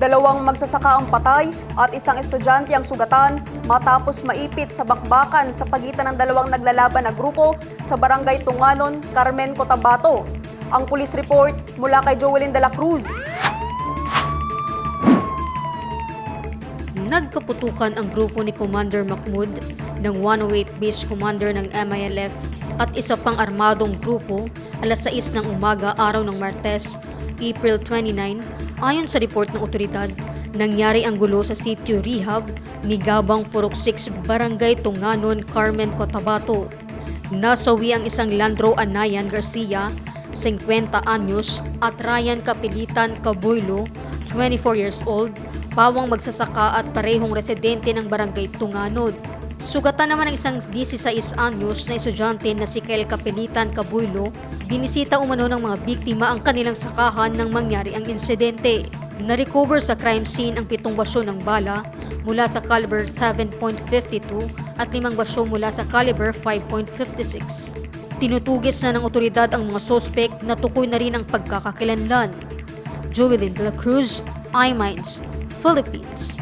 Dalawang magsasaka ang patay at isang estudyante ang sugatan matapos maipit sa bakbakan sa pagitan ng dalawang naglalaban na grupo sa barangay Tunganon, Carmen, Cotabato. Ang police report mula kay Joelyn de la Cruz. Nagkaputukan ang grupo ni Commander Mahmoud ng 108 Base Commander ng MILF at isa pang armadong grupo alas 6 ng umaga araw ng Martes, April 29. Ayon sa report ng otoridad, nangyari ang gulo sa sitio rehab ni Gabang Purok 6 Barangay Tunganon, Carmen, Cotabato. Nasawi ang isang Landro Anayan Garcia, 50 anyos, at Ryan Kapilitan Cabuylo, 24 years old, pawang magsasaka at parehong residente ng barangay Tunganon. Sugatan naman ng isang 16 anyos na estudyante na si Kel Kapilitan Cabuylo, binisita umano ng mga biktima ang kanilang sakahan nang mangyari ang insidente. Na-recover sa crime scene ang pitong basyo ng bala mula sa caliber 7.52 at limang basyo mula sa caliber 5.56. Tinutugis na ng otoridad ang mga sospek na tukoy na rin ang pagkakakilanlan. Joelyn de la Cruz, iMinds, Philippines.